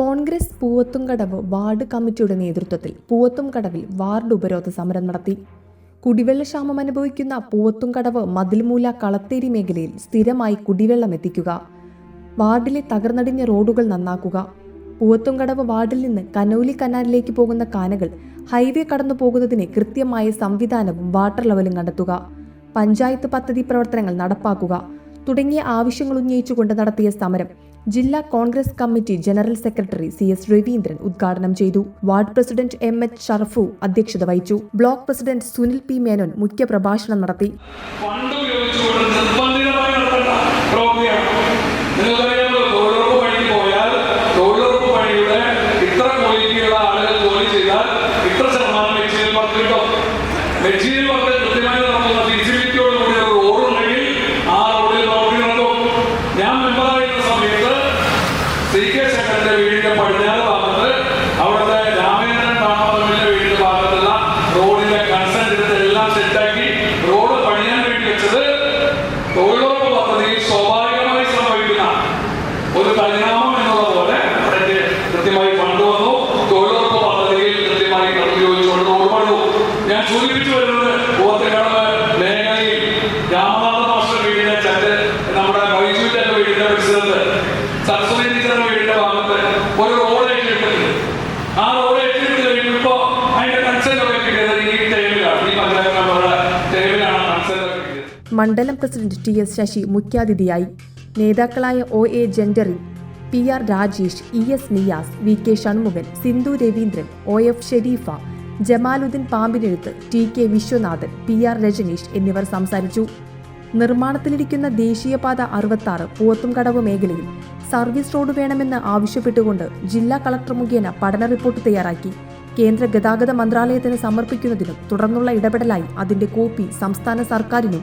Congress Poovathumkadavu ward കമ്മിറ്റിയുടെ നേതൃത്വത്തിൽ പൂവത്തുംകടവിൽ ward ഉപരോധ സമരം നടത്തി. കുടിവെള്ളക്ഷാമം അനുഭവിക്കുന്ന പൂവത്തുംകടവ് മതിൽമൂല കളത്തേരി മേഖലയിൽ സ്ഥിരമായി കുടിവെള്ളം എത്തിക്കുക. വാർഡിലെ തകർന്നടിഞ്ഞ റോഡുകൾ നന്നാക്കുക. പൂവത്തുംകടവ് വാർഡിൽ നിന്ന് കനൌലി കനാലിലേക്ക് പോകുന്ന കാനകൾ ഹൈവേ കടന്നു പോകുന്നതിന് കൃത്യമായ സംവിധാനവും വാട്ടർ ലെവലും കണ്ടെത്തുക. പഞ്ചായത്ത് പദ്ധതി പ്രവർത്തനങ്ങൾ നടപ്പാക്കുക. തുടങ്ങിയ ആവശ്യങ്ങൾ ഉന്നയിച്ചുകൊണ്ട് നടത്തിയ സമരം ജില്ലാ Congress committee general secretary C S Raveendran ഉദ്ഘാടനം ചെയ്തു. Ward president M H Sharafu അധ്യക്ഷത വഹിച്ചു. Block president Sunil P Menon മുഖ്യപ്രഭാഷണം നടത്തി. മെറ്റീരിയൽ വർക്ക് നിർബന്ധിതമായി സി കെ വീടിന്റെ പടിഞ്ഞാറ് ഭാഗത്ത് അവിടുത്തെ രാമേന്ദ്രൻ വീടിന്റെ ഭാഗത്തുള്ള റോഡിന്റെ കൺസെന്റ് എടുത്ത് എല്ലാം റോഡ് പണിയാൻ വേണ്ടി വെച്ചത് തൊഴിലുറപ്പ് പദ്ധതിയിൽ സ്വാഭാവികമായി ഒരു പരിണാമം മണ്ഡലം പ്രസിഡന്റ് ടി എസ് ശശി മുഖ്യാതിഥിയായി. നേതാക്കളായ O A ജെൻഡറി P R Rajesh E S Niyas V K Shanmukhan Sindhu Raveendran O F Sharifa Jamaluddin പാമ്പിനെഴുത്ത് T K Viswanathan P R Rajaneesh എന്നിവർ സംസാരിച്ചു. നിർമ്മാണത്തിലിരിക്കുന്ന ദേശീയപാത അറുപത്താറ് പൂവത്തുംകടവ് മേഖലയിൽ സർവീസ് റോഡ് വേണമെന്ന് ആവശ്യപ്പെട്ടുകൊണ്ട് ജില്ലാ കളക്ടർ മുഖേന പഠന റിപ്പോർട്ട് തയ്യാറാക്കി. കേന്ദ്ര ഗതാഗത മന്ത്രാലയത്തിന് സമർപ്പിക്കുന്നതിനും തുടർന്നുള്ള ഇടപെടലായി അതിന്റെ കോപ്പി സംസ്ഥാന സർക്കാരിനും